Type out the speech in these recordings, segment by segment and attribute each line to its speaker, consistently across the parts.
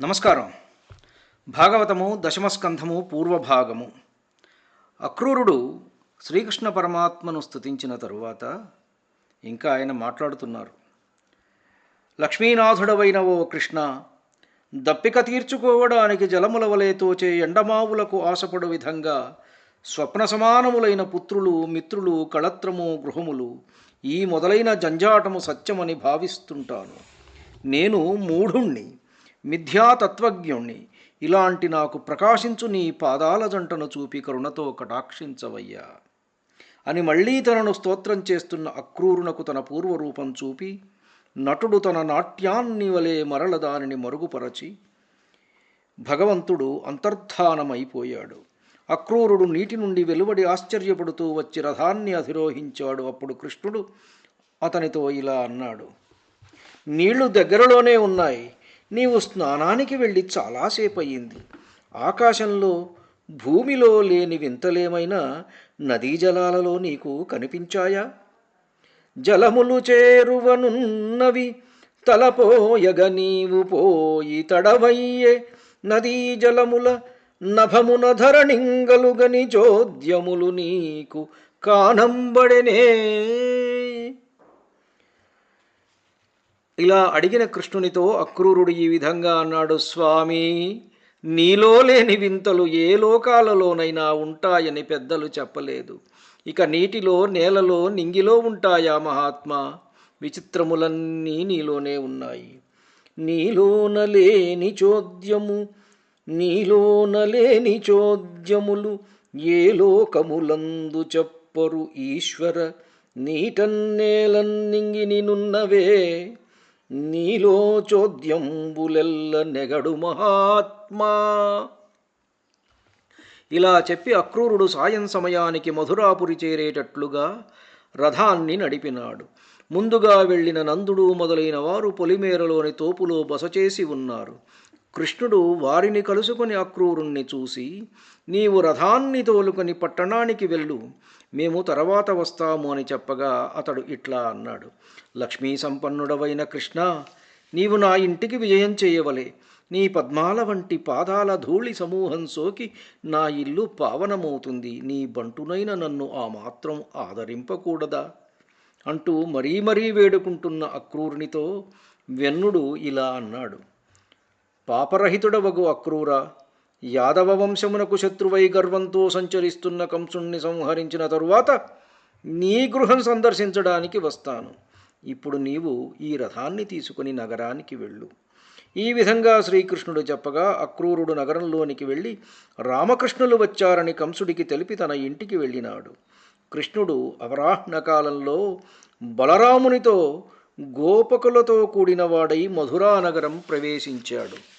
Speaker 1: నమస్కారం. భాగవతము దశమస్కంధము పూర్వభాగము. అక్రూరుడు శ్రీకృష్ణ పరమాత్మను స్థుతించిన తరువాత ఇంకా ఆయన మాట్లాడుతున్నారు. లక్ష్మీనాథుడవైన ఓ కృష్ణ దప్పిక తీర్చుకోవడానికి జలముల వలె తోచే ఎండమావులకు ఆశపడు విధంగా స్వప్న సమానములైన పుత్రులు మిత్రులు కళత్రము గృహములు ఈ మొదలైన జంజాటము సత్యమని భావిస్తుంటాను. నేను మూఢుణ్ణి. మిథ్యాతత్వజ్ఞుణ్ణి. ఇలాంటి నాకు ప్రకాశించు నీ పాదాల జంటను చూపి కరుణతో కటాక్షించవయ్యా. అని మళ్ళీ తనను స్తోత్రం చేస్తున్న అక్రూరునకు తన పూర్వరూపం చూపి నటుడు తన నాట్యాన్ని వలె మరల దానిని మరుగుపరచి భగవంతుడు అంతర్ధానమైపోయాడు. అక్రూరుడు నీటి నుండి వెలువడి ఆశ్చర్యపడుతూ వచ్చి రథాన్ని అధిరోహించాడు. అప్పుడు కృష్ణుడు అతనితో ఇలా అన్నాడు నీళ్ళు దగ్గరలోనే ఉన్నాయి. నీవు స్నానానికి వెళ్ళి చాలాసేపు అయ్యింది ఆకాశంలో భూమిలో లేని వింతలేమైనా నదీ జలాలలో నీకు కనిపించాయా? జలములు చేరువనున్నవి తలపోయగ నీవు పోయి తడవయ్యే నదీ జలముల నభమున ధరణింగలుగని చోద్యములు నీకు కానంబడెనే ఇలా అడిగిన కృష్ణునితో అక్రూరుడు ఈ విధంగా అన్నాడు స్వామి నీలో లేని వింతలు ఏ లోకాలలోనైనా ఉంటాయని పెద్దలు చెప్పలేదు. ఇక నీటిలో నేలలో నింగిలో ఉంటాయా మహాత్మా? విచిత్రములన్నీ నీలోనే ఉన్నాయి. నీలోన లేని చోద్యము నీలోన లేని చోద్యములు ఏ లోకములందు చెప్పరు ఈశ్వర. నీటన్నేలన్నింగిని నున్నవే నీలో చోద్యంబులెల్ల నెగడు మహాత్మా. ఇలా చెప్పి అక్రూరుడు సాయం సమయానికి మధురాపురి చేరేటట్లుగా రథాన్ని నడిపినాడు. ముందుగా వెళ్ళిన నందుడు మొదలైన వారు పొలిమేరలోని తోపులో బస చేసి ఉన్నారు. కృష్ణుడు వారిని కలుసుకుని అక్రూరుణ్ణి చూసి నీవు రథాన్ని తోలుకొని పట్టణానికి వెళ్ళు మేము తర్వాత వస్తాము అని చెప్పగా అతడు ఇట్లా అన్నాడు. లక్ష్మీ సంపన్నుడవైన కృష్ణ నీవు నా ఇంటికి విజయం చేయవలే. నీ పద్మాల వంటి పాదాల ధూళి సమూహం సోకి నా ఇల్లు పావనమవుతుంది. నీ బంటునైన నన్ను ఆ మాత్రం ఆదరింపకూడదా అంటూ మరీ మరీ వేడుకుంటున్న అక్రూరునితో వెన్నుడు ఇలా అన్నాడు. పాపరహితుడవగు అక్రూర. యాదవ వంశమునకు శత్రువై గర్వంతో సంచరిస్తున్న కంసుణ్ణి సంహరించిన తరువాత నీ గృహం సందర్శించడానికి వస్తాను. ఇప్పుడు నీవు ఈ రథాన్ని తీసుకుని నగరానికి వెళ్ళు. ఈ విధంగా శ్రీకృష్ణుడు చెప్పగా అక్రూరుడు నగరంలోనికి వెళ్ళి రామకృష్ణులు వచ్చారని కంసుడికి తెలిపి తన ఇంటికి వెళ్ళినాడు. కృష్ణుడు అవరాహ్న కాలంలో బలరామునితో గోపకులతో కూడినవాడై మధురా నగరం ప్రవేశించాడు.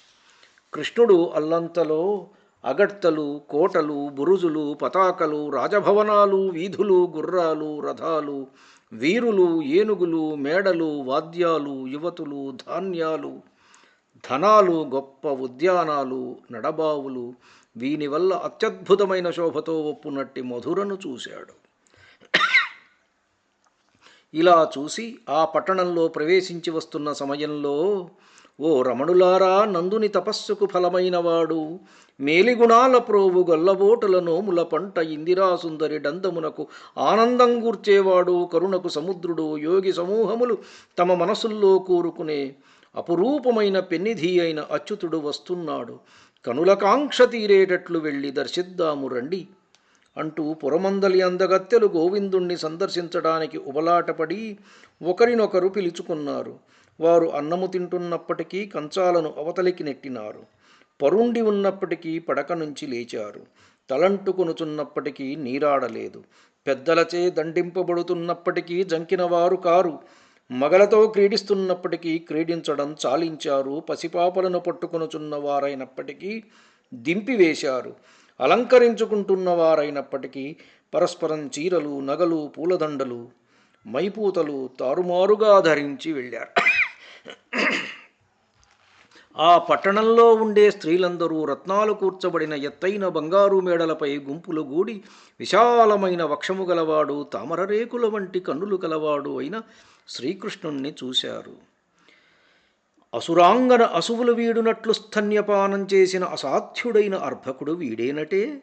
Speaker 1: కృష్ణుడు అల్లంతలో అగడ్తలు కోటలు బురుజులు పతాకలు రాజభవనాలు వీధులు గుర్రాలు రథాలు వీరులు ఏనుగులు మేడలు వాద్యాలు యువతులు ధాన్యాలు ధనాలు గొప్ప ఉద్యానాలు నడబావులు వీని వల్ల అత్యద్భుతమైన శోభతో ఒప్పునట్టి మధురను చూశాడు. ఇలా చూసి ఆ పట్టణంలో ప్రవేశించి వస్తున్న సమయంలో ఓ రమణులారా నందుని తపస్సుకు ఫలమైనవాడు. మేలిగుణాల ప్రోవు గొల్లబోటుల నోముల పంట ఇందిరాసుందరి డందమునకు ఆనందం గూర్చేవాడు. కరుణకు సముద్రుడు యోగి సమూహములు తమ మనసుల్లో కూరుకునే అపురూపమైన పెన్నిధి అయిన అచ్యుతుడు వస్తున్నాడు. కనుల కాంక్ష తీరేటట్లు వెళ్ళి దర్శిద్దాము రండి అంటూ పురమందలి అందగత్తెలు గోవిందుణ్ణి సందర్శించడానికి ఉబలాటపడి ఒకరినొకరు పిలుచుకున్నారు. వారు అన్నము తింటున్నప్పటికీ కంచాలను అవతలికి నెట్టినారు. పరుండి ఉన్నప్పటికీ పడక నుంచి లేచారు. తలంటుకొనుచున్నప్పటికీ నీరాడలేదు. పెద్దలచే దండింపబడుతున్నప్పటికీ జంకినవారు కారు. మగలతో క్రీడిస్తున్నప్పటికీ క్రీడించడం చాలించారు. పసిపాపలను పట్టుకొనుచున్న వారైనప్పటికీ దింపివేశారు. అలంకరించుకుంటున్న వారైనప్పటికీ పరస్పరం చీరలు నగలు పూలదండలు మైపూతలు తారుమారుగా ధరించి వెళ్ళారు. ఆ పట్టణంలో ఉండే స్త్రీలందరూ రత్నాలు కూర్చబడిన ఎత్తైన బంగారు మేడలపై గుంపులు గూడి విశాలమైన వక్షము గలవాడు తామర రేకుల వంటి కన్నులు గలవాడు అయిన శ్రీకృష్ణుణ్ణి చూశారు. అసురాంగన అసువులు వీడునట్లు స్తన్యపానం చేసిన అసాధ్యుడైన అర్భకుడు వీడేనటే?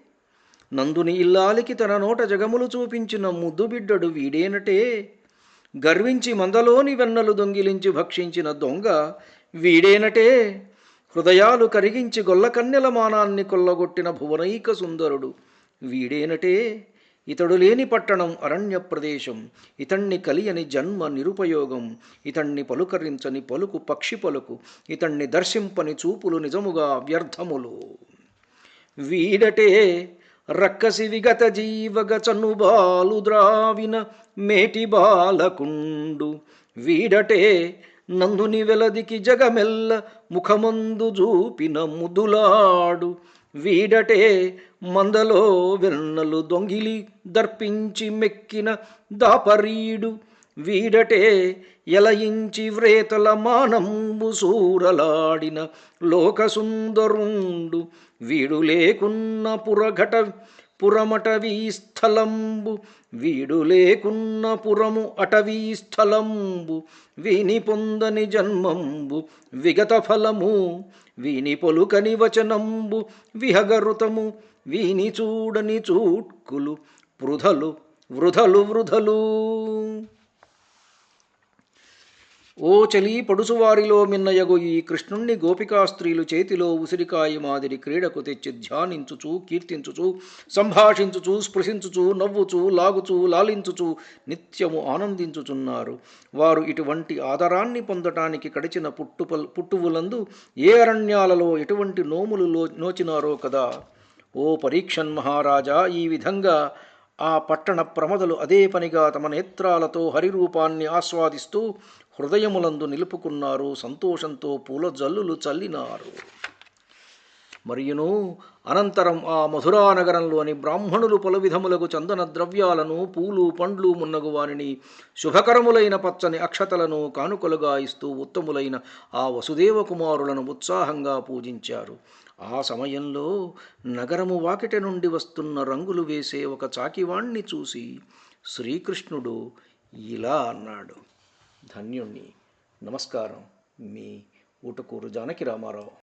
Speaker 1: నందుని ఇల్లాలికి తన నోట జగములు చూపించిన ముద్దుబిడ్డడు వీడేనటే? గర్వించి మందలోని వెన్నలు దొంగిలించి భక్షించిన దొంగ వీడేనటే. హృదయాలు కరిగించి గొల్లకన్నెల మానాన్ని కొల్లగొట్టిన భువనైక సుందరుడు వీడేనటే. ఇతడు లేని పట్టణం అరణ్య ప్రదేశం ఇతణ్ణి కలియని జన్మ నిరుపయోగం ఇతణ్ణి పలుకరించని పలుకు పక్షి పలుకు ఇతణ్ణి దర్శింపని చూపులు నిజముగా వ్యర్థములు. వీడటే. రక్కసి విగత జీవగ చనుబాలు ద్రావిన మేటి బాలకుండు. వీడటే నందుని వెలదికి జగమెల్ల ముఖమందు చూపిన ముదులాడు. వీడటే మందలో వెన్నలు దొంగిలి దర్పించి మెక్కిన దాపరీడు. వీడటే ఎలయించి వ్రేతల మానంబు సూరలాడిన లోకసుందరుండు. వీడు లేకున్న పురఘట పురమటవీ స్థలంబు వీడు లేకున్న పురము అటవీ స్థలంబు. వీని పొందని జన్మంబు విగత ఫలము. వీని పొలుకని వచనంబు విహగరుతము. వీని చూడని చూట్కులు వృధలు వృధలు వృధలు. ఓ చలి పడుసువారిలో మిన్నయగు ఈ కృష్ణుణ్ణి గోపికా స్త్రీలు చేతిలో ఉసిరికాయ మాదిరి క్రీడకు తెచ్చి ధ్యానించుచు కీర్తించుచు సంభాషించుచు స్పృశించుచు నవ్వుచు లాగుచు లాలించుచు నిత్యము ఆనందించుచున్నారు. వారు ఇటువంటి ఆదరాన్ని పొందటానికి కడిచిన పుట్టుపల్ పుట్టువులందు ఏ అరణ్యాలలో ఎటువంటి నోములు నోచినారో కదా. ఓ పరీక్షన్ మహారాజా ఈ విధంగా ఆ పట్టణ ప్రమదలు అదే పనిగా తమ నేత్రాలతో హరిరూపాన్ని ఆస్వాదిస్తూ హృదయములందు నిలుపుకున్నారు సంతోషంతో పూల జల్లులు చల్లినారు. మరియును అనంతరం ఆ మధురా నగరంలోని బ్రాహ్మణులు పలు విధములకు చందన ద్రవ్యాలను పూలు పండ్లు మున్నగు వారిని శుభకరములైన పచ్చని అక్షతలను కానుకలుగా ఇస్తూ ఉత్తములైన ఆ వసుదేవ కుమారులను ఉత్సాహంగా పూజించారు. ఆ సమయంలో నగరము వాకిట నుండి వస్తున్న రంగులు వేసే ఒక చాకివాణ్ణి చూసి శ్రీకృష్ణుడు ఇలా అన్నాడు. ధన్యుణ్ణి. నమస్కారం. మీ ఊటకూరు జానకి రామారావు.